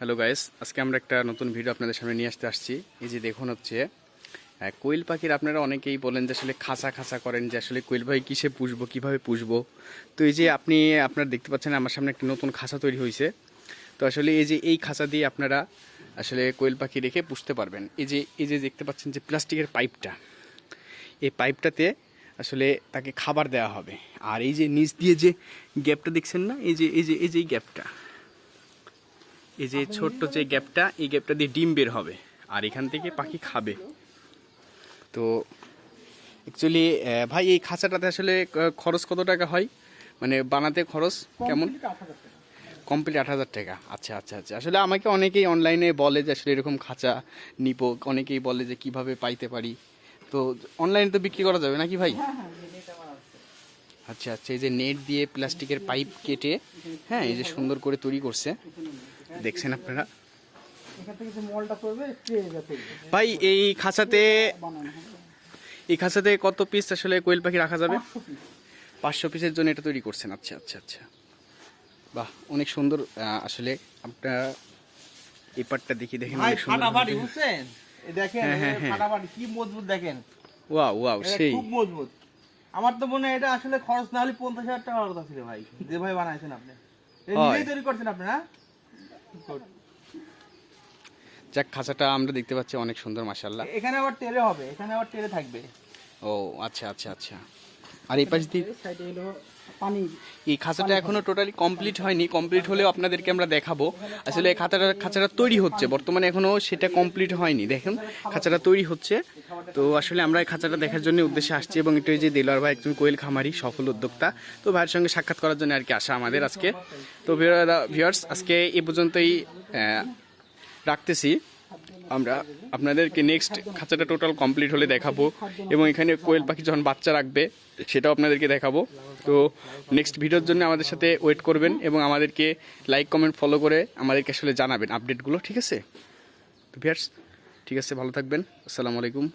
Hello guys, আজকে আমরা একটা নতুন ভিডিও আপনাদের সামনে নিয়ে আসতে আসছি। এই যে দেখুন হচ্ছে কোয়েল পাখির আপনারা অনেকেই বলেন যে আসলে খাঁচা খাঁচা করেন, যে আসলে কোয়েল পাখি কিসে পুষবো, কীভাবে পুষবো। তো এই যে আপনি আপনারা দেখতে পাচ্ছেন, আমার সামনে একটি নতুন খাঁচা তৈরি হয়েছে তো আসলে এই যে এই খাঁচা দিয়ে আপনারা আসলে কোয়েল পাখি রেখে পুষতে পারবেন। এই যে এই যে দেখতে পাচ্ছেন যে প্লাস্টিকের পাইপটা, এই পাইপটাতে আসলে তাকে খাবার দেওয়া হবে। আর এই যে নিচ দিয়ে যে গ্যাপটা দেখছেন না, এই যে এই যে এই যে এই গ্যাপটা এই যে ছোট্ট যে গ্যাপটা এই গ্যাপটা দিয়ে ডিম বের হবে আর এখান থেকে পাখি খাবে। তো অ্যাকচুয়ালি ভাই এই খাঁচাটাতে আসলে খরচ কত টাকা হয়? মানে বানাতে খরচ কেমন? কমপ্লিট আট হাজার টাকা। আচ্ছা আচ্ছা আচ্ছা। আসলে আমাকে অনেকেই অনলাইনে বলে যে আসলে এরকম খাঁচা নিব। অনেকেই বলে যে কীভাবে পাইতে পারি। তো অনলাইনে তো বিক্রি করা যাবে নাকি ভাই? আচ্ছা আচ্ছা এই যে নেট দিয়ে প্লাস্টিকের পাইপ কেটে হ্যাঁ এই যে সুন্দর করে তৈরি করছে। দেখছেন আপনারা? ভাই এই খাঁচাতে এই খাঁচাতে কত পিস আসলে কোয়েল পাখি রাখা যাবে? পাঁচশো পিসের জন্য এটা তৈরি করছেন। আচ্ছা আচ্ছা আচ্ছা। বাহ অনেক সুন্দর আসলে আপনারা এই পাটটা দেখি দেখেন অনেক সুন্দর দেখেন। হ্যাঁ, হ্যাঁ, হ্যাঁ। ফাটাফাটি কি মজবুত দেখেন। ওয়াও ওয়াও সেই। খুব মজবুত। আমার তো মনে হয় এটা আসলে খরচ না হলে পঞ্চাশ হাজার টাকার কথা ছিল ভাই। যে ভাই বানাইছেন আপনি। এটা নিজেই তৈরি করছেন আপনি না? যাক খাঁচাটা আমরা দেখতে পাচ্ছি অনেক সুন্দর মাসাল্লাহ এখানে আবার টেরে হবে এখানে আবার টেরে থাকবে। ও আচ্ছা আচ্ছা আচ্ছা। আর এই পাশ দিয়ে এই সাইডে হলো পানি। এই খাঁচাটা এখনও টোটালি কমপ্লিট হয়নি। কমপ্লিট হলেও আপনাদেরকে আমরা দেখাবো। আসলে এই খাঁচাটা খাঁচাটা তৈরি হচ্ছে। বর্তমানে এখনও সেটা কমপ্লিট হয়নি। দেখেন খাঁচাটা তৈরি হচ্ছে। তো আসলে আমরা এই খাঁচাটা দেখার জন্য উদ্দেশ্যে আসছি এবং এই যে দেলোয়ার ভাই একজন কোয়েল খামারি সফল উদ্যোক্তা। তো ভাইয়ের সঙ্গে সাক্ষাৎ করার জন্য আর কি আসা আমাদের আজকে। তো ভিউয়ার্স আজকে এ পর্যন্তই রাখতেছি। আমরা আপনাদেরকে নেক্সট খাঁচাটা টোটাল কমপ্লিট হলে দেখাবো এবং এখানে কোয়েল পাখি যখন বাচ্চা রাখবে, সেটাও আপনাদেরকে দেখাবো। তো নেক্সট ভিডিওর জন্য আমাদের সাথে ওয়েট করবেন এবং আমাদেরকে লাইক কমেন্ট ফলো করে আমাদেরকে আসলে জানাবেন আপডেটগুলো ঠিক আছে? তো ভিয়ার্স ঠিক আছে, ভালো থাকবেন। আসসালামু আলাইকুম।